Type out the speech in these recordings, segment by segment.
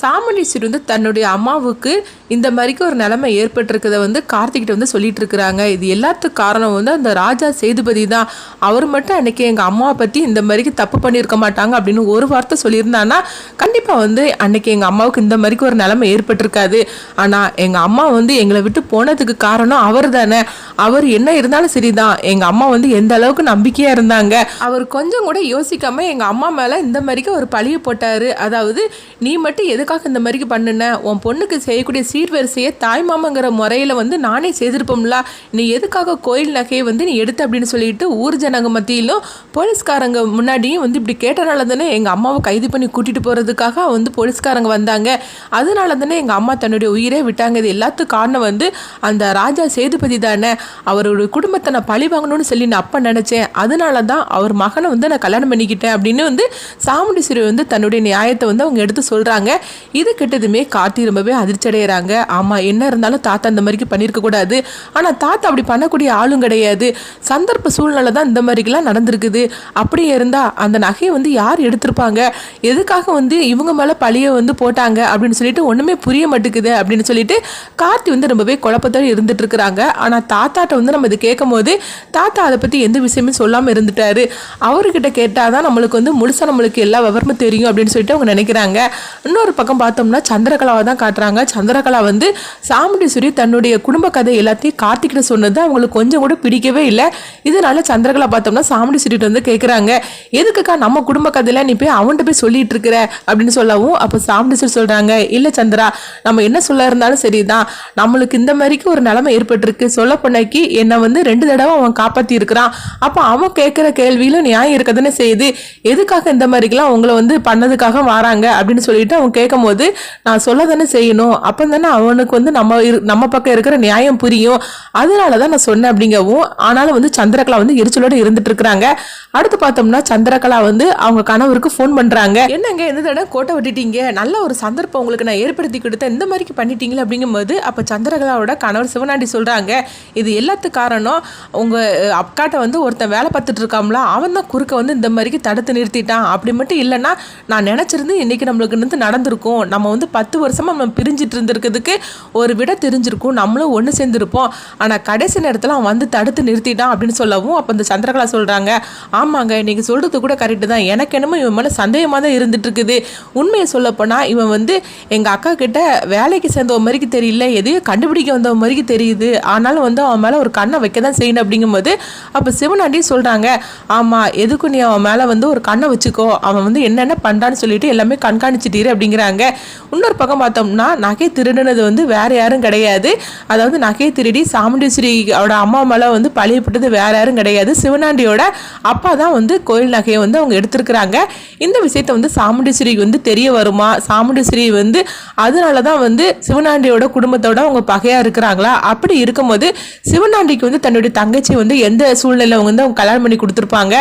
சாமுண்டீஸ்வரி வந்து தன்னுடைய அம்மாவுக்கு இந்த மாதிரிக்கு ஒரு நிலைமை ஏற்பட்டிருக்கிறத வந்து கார்த்திக்கிட்ட வந்து சொல்லிட்டு இருக்கிறாங்க இது எல்லாத்துக்கும் காரணம் வந்து அந்த ராஜா சேதுபதி தான். அவர் மட்டும் அன்னைக்கு எங்கள் அம்மாவை பற்றி இந்த மாதிரிக்கு தப்பு பண்ணியிருக்க மாட்டாங்க அப்படின்னு ஒரு வார்த்தை சொல்லியிருந்தான்னா கண்டிப்பாக வந்து அன்னைக்கு எங்கள் அம்மாவுக்கு இந்த மாதிரிக்கு ஒரு நிலைமை ஏற்பட்டிருக்காது. ஆனால் எங்கள் அம்மா வந்து எங்களை விட்டு போனதுக்கு காரணம் அவர் தானே. அவர் என்ன இருந்தாலும் சரிதான். எங்கள் அம்மா வந்து எந்த அளவுக்கு நம்பிக்கையாக இருந்தாங்க. அவர் கொஞ்சம் கூட யோசிக்காம எங்கள் அம்மா மேலே இந்த மாதிரிக்கு ஒரு பழிய போட்டார். அதாவது நீ மட்டும் எது எதுக்காக இந்த மாதிரிக்கு பண்ணுனேன் உன் பொண்ணுக்கு செய்யக்கூடிய சீர்வரிசையை தாய்மாமங்கிற முறையில் வந்து நானே செய்திருப்போம்ல. நீ எதுக்காக கோயில் நகையை வந்து நீ எடுத்த அப்படின்னு சொல்லிட்டு ஊர் ஜனங்க மத்தியிலும் போலீஸ்காரங்க முன்னாடியும் வந்து இப்படி கேட்டனால தானே எங்கள் அம்மாவை கைது பண்ணி கூட்டிகிட்டு போகிறதுக்காக வந்து போலீஸ்காரங்க வந்தாங்க. அதனால தானே எங்கள் அம்மா தன்னுடைய உயிரே விட்டாங்க. இது எல்லாத்துக்கும் காரணம் வந்து அந்த ராஜா சேதுபதி தானே. அவரோட குடும்பத்தை நான் பழி வாங்கணும்னு சொல்லி நான் அப்போ நினச்சேன். அதனால தான் அவர் மகனை வந்து நான் கல்யாணம் பண்ணிக்கிட்டேன் அப்படின்னு வந்து சாமுண்டீஸ்வரி வந்து தன்னுடைய நியாயத்தை வந்து அவங்க எடுத்து சொல்கிறாங்க இது கிட்டதுமே கார்த்தி ரொம்பவே அதிர்ச்சி அடைகிறாங்க ஆமாம் என்ன இருந்தாலும் தாத்தா இந்த மாதிரிக்கு பண்ணியிருக்க கூடாது. ஆனால் தாத்தா அப்படி பண்ணக்கூடிய ஆளும் கிடையாது. சந்தர்ப்ப சூழ்நிலை தான் இந்த மாதிரிக்கெல்லாம் நடந்திருக்குது. அப்படியே இருந்தால் அந்த நகையை வந்து யார் எடுத்திருப்பாங்க? எதுக்காக வந்து இவங்க மேலே பழியை வந்து போட்டாங்க? அப்படின்னு சொல்லிட்டு ஒன்றுமே புரிய மாட்டேங்குது அப்படின்னு சொல்லிட்டு கார்த்தி வந்து ரொம்பவே குழப்பத்தோடு இருந்துட்டு இருக்கிறாங்க ஆனால் தாத்தாட்ட வந்து நம்ம இது கேட்கும் போது தாத்தா அதை பற்றி எந்த விஷயமே சொல்லாமல் இருந்துட்டாரு. அவர்கிட்ட கேட்டால் தான் நம்மளுக்கு வந்து முழுசாக நம்மளுக்கு எல்லா விவரமும் தெரியும் அப்படின்னு சொல்லிட்டு அவங்க நினைக்கிறாங்க. இன்னொரு பக்கம் பார்த்தோம்னா சந்திரகலாவை தான் காட்டுறாங்க. சந்திரகலா வந்து சாமுண்டீஸ்வரி தன்னுடைய குடும்ப கதை எல்லாத்தையும் கார்த்திக்கிட்ட சொன்னது அவங்களுக்கு கொஞ்சம் கூட பிடிக்கவே இல்லை. இதனால சந்திரகலா பார்த்தோம்னா சாமுண்டீஸ்வரிட்ட வந்து கேட்குறாங்க எதுக்குக்கா நம்ம குடும்ப கதையில நீ போய் அவன்கிட்ட போய் சொல்லிட்டு இருக்கிற? அப்படின்னு சொல்லவும் அப்போ சாமுண்டீஸ்வரி சொல்கிறாங்க இல்லை சந்திரா நம்ம என்ன சொல்ல இருந்தாலும் சரிதான். நம்மளுக்கு இந்த மாதிரிக்கு ஒரு நிலைமை ஏற்பட்டிருக்கு. சொல்ல பொண்ணைக்கு என்னை வந்து ரெண்டு தடவை அவன் காப்பாற்றி இருக்கிறான். அப்போ அவன் கேட்குற கேள்வியிலும் நியாயம் இருக்க செய்யுது. எதுக்காக இந்த மாதிரிக்கெல்லாம் உங்களை வந்து பண்ணதுக்காக வராங்க? அப்படின்னு சொல்லிட்டு அவன் கே கேட்கும் போது நான் சொல்ல தானே செய்யணும். அப்போ தானே அவனுக்கு வந்து நம்ம இரு- நம்ம பக்கம் இருக்கிற நியாயம் புரியும். அதனால தான் நான் சொன்னேன் அப்படிங்கவும் ஆனாலும் வந்து சந்திரகலா வந்து எரிச்சலோட இருந்துட்டு இருக்கிறாங்க. அடுத்து பார்த்தோம்னா சந்திரகலா வந்து அவங்க கணவருக்கு ஃபோன் பண்ணுறாங்க என்னங்க எந்த தடவை கோட்டை விட்டுட்டீங்க? நல்ல ஒரு சந்தர்ப்பம் உங்களுக்கு நான் ஏற்படுத்தி கொடுத்தேன். இந்த மாதிரிக்கு பண்ணிட்டீங்களே அப்படிங்கும்போது அப்போ சந்திரகலாவோட கணவர் சிவனாண்டி சொல்கிறாங்க இது எல்லாத்துக்கு காரணம் உங்கள் அஹ், வந்து ஒருத்தன் வேலை பார்த்துட்டு இருக்காம்ல? அவன் தான் குறுக்க வந்து இந்த மாதிரிக்கு தடுத்து நிறுத்திட்டான். அப்படி மட்டும் இல்லைன்னா நான் நினச்சிருந்து இன்னைக்கு நம்மளுக்கு வந்து நடந்துருக்கும். நம்ம வந்து பத்து வருஷமாக நம்ம பிரிஞ்சிட்டு இருந்திருக்கிறதுக்கு ஒரு விட தெரிஞ்சிருக்கும். நம்மளும் ஒன்று சேர்ந்துருப்போம். ஆனால் கடைசி நேரத்தில் அவன் வந்து தடுத்து நிறுத்திட்டான் அப்படின்னு சொல்லவும் அப்போ இந்த சந்திரகலா சொல்கிறாங்க ஆமாங்க நீங்கள் சொல்கிறது கூட கரெக்டு தான். எனக்கு என்னமோ இவன் மேலே சந்தேகமாக தான் இருந்துட்டு இருக்குது உண்மையை சொல்லப்போனால் இவன் வந்து எங்கள் அக்கா கிட்ட வேலைக்கு சேர்ந்தவ மாதிரிக்கு தெரியல. எதையும் கண்டுபிடிக்க வந்தவ மாதிரிக்கு தெரியுது. ஆனாலும் வந்து அவன் மேலே ஒரு கண்ணை வைக்க தான் செய்யணும் அப்படிங்கும்போது அப்போ சிவனாண்டி சொல்கிறாங்க ஆமாம் எதுக்கும் நீ அவன் மேலே வந்து ஒரு கண்ணை வச்சுக்கோ. அவன் வந்து என்னென்ன பண்ணுறான்னு சொல்லிட்டு எல்லாமே கண்காணிச்சிட்டீரு அப்படிங்கிறாங்க இன்னொரு பக்கம் பார்த்தோம்னா நகை திருடினது வந்து வேற யாரும் கிடையாது. அதாவது நகையை திருடி சாமுண்டீஸ்வரியோட அம்மா மேலே வந்து பழியப்பட்டது வேற யாரும் கிடையாது. சிவனாண்டியோட அப்பா தான் வந்து கோயில் நகையை வந்து அவங்க எடுத்திருக்கிறாங்க. இந்த விஷயத்த வந்து சாமுண்டீஸ்வரிக்கு வந்து தெரிய வருமா? சாமுண்டீஸ்வரி வந்து அதனால தான் வந்து சிவனாண்டியோட குடும்பத்தோட அவங்க பகையாக இருக்கிறாங்களா? அப்படி இருக்கும்போது சிவனாண்டிக்கு வந்து தன்னுடைய தங்கச்சி வந்து எந்த சூழ்நிலை வந்து அவங்க கல்யாணம் பண்ணி கொடுத்துருப்பாங்க?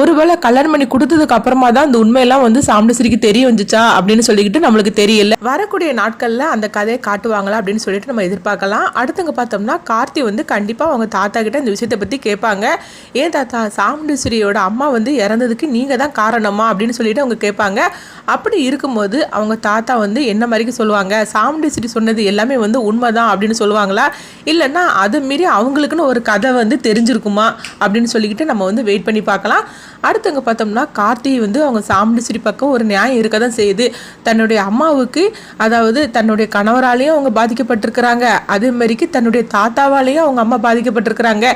ஒருவேளை கல்யாணம் பண்ணி கொடுத்ததுக்கு அப்புறமா தான் அந்த உண்மையெல்லாம் வந்து சாமுண்டீஸ்வரிக்கு தெரிய வந்துச்சா? அப்படின்னு சொல்லிக்கிட்டு நம்மளுக்கு தெரியல. வரக்கூடிய நாட்களில் அந்த கதையை காட்டுவாங்களா அப்படின்னு சொல்லிட்டு நம்ம எதிர்பார்க்கலாம். அடுத்தங்க பார்த்தோம்னா கார்த்தி வந்து கண்டிப்பாக அவங்க தாத்தா கிட்ட இந்த விஷயத்தை பற்றி கேட்பாங்க. ஏன் தாத்தா சாமுண்டீஸ்வரியோட அம்மா வந்து இறந்ததுக்கு நீங்கள் தான் காரணமா? அப்படின்னு சொல்லிட்டு அவங்க கேட்பாங்க. அப்படி இருக்கும்போது அவங்க தாத்தா வந்து என்ன மாதிரிக்கு சொல்லுவாங்க? சாமுண்டீஸ்வரி சொன்னது எல்லாமே வந்து உண்மைதான் அப்படின்னு சொல்லுவாங்களா? இல்லைன்னா அது மீறி அவங்களுக்குன்னு ஒரு கதை வந்து தெரிஞ்சிருக்குமா? அப்படின்னு சொல்லிக்கிட்டு நம்ம வந்து வெயிட் பண்ணி பார்க்கலாம். அடுத்தவங்க பார்த்தோம்னா கார்த்தி வந்து அவங்க சாமுண்டீஸ்வரி பக்கம் ஒரு நியாயம் இருக்க தான் செய்யுது. தன்னுடைய அம்மாவுக்கு அதாவது தன்னுடைய கணவராலையும் அவங்க பாதிக்கப்பட்டிருக்கிறாங்க. அதே மாதிரிக்கு தன்னுடைய தாத்தாவாலேயும் அவங்க அம்மா பாதிக்கப்பட்டிருக்கிறாங்க.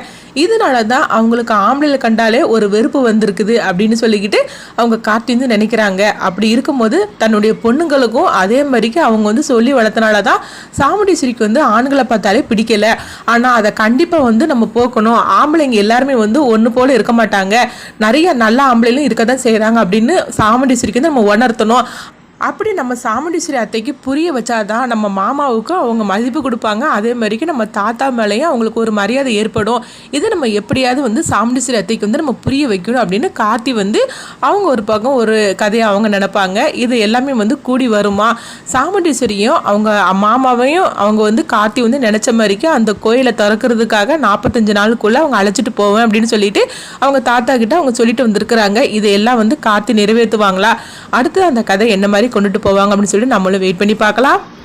இதனால தான் அவங்களுக்கு ஆம்பளை கண்டாலே ஒரு வெறுப்பு வந்திருக்குது அப்படின்னு சொல்லிக்கிட்டு அவங்க கார்த்தி நினைக்கிறாங்க. அப்படி இருக்கும்போது தன்னுடைய பொண்ணுங்களுக்கும் அதே மாதிரிக்கு அவங்க வந்து சொல்லி வளர்த்தனால தான் சாமுண்டீஸ்வரிக்கு வந்து ஆண்களை பார்த்தாலே பிடிக்கல. ஆனால் அதை கண்டிப்பாக வந்து நம்ம போக்கணும். ஆம்பளைங்க எல்லாருமே வந்து ஒன்று போல இருக்க மாட்டாங்க. நிறைய நல்ல ஆம்பளைகளும் இருக்க தான் செய்கிறாங்க அப்படின்னு சாமுண்டீஸ்வரிக்கு வந்து நம்ம உணர்த்தணும். அப்படி நம்ம சாமுண்டீஸ்வரி அத்தைக்கு புரிய வச்சாதான் நம்ம மாமாவுக்கு அவங்க மதிப்பு கொடுப்பாங்க. அதே மாதிரிக்கு நம்ம தாத்தா மேலேயும் அவங்களுக்கு ஒரு மரியாதை ஏற்படும். இதை நம்ம எப்படியாவது வந்து சாமுண்டீஸ்வரி அத்தைக்கு வந்து நம்ம புரிய வைக்கணும் அப்படின்னு காத்தி வந்து அவங்க ஒரு பக்கம் ஒரு கதையை அவங்க நினைப்பாங்க. இது எல்லாமே வந்து கூடி வருமா? சாமுண்டீஸ்வரியும் அவங்க மாமாவையும் அவங்க வந்து காத்தி வந்து நினச்ச மாதிரிக்கு அந்த கோயிலை திறக்கிறதுக்காக நாற்பத்தஞ்சு நாளுக்குள்ளே அவங்க அழைச்சிட்டு போவேன் அப்படின்னு சொல்லிட்டு அவங்க தாத்தா கிட்ட அவங்க சொல்லிட்டு வந்திருக்கிறாங்க. இதையெல்லாம் வந்து காத்தி நிறைவேற்றுவாங்களா? அடுத்து அந்த கதை என்ன மாதிரி கொண்டுட்டு போவாங்க அப்படின்னு சொல்லி நம்மளும் வெயிட் பண்ணி பார்க்கலாம்.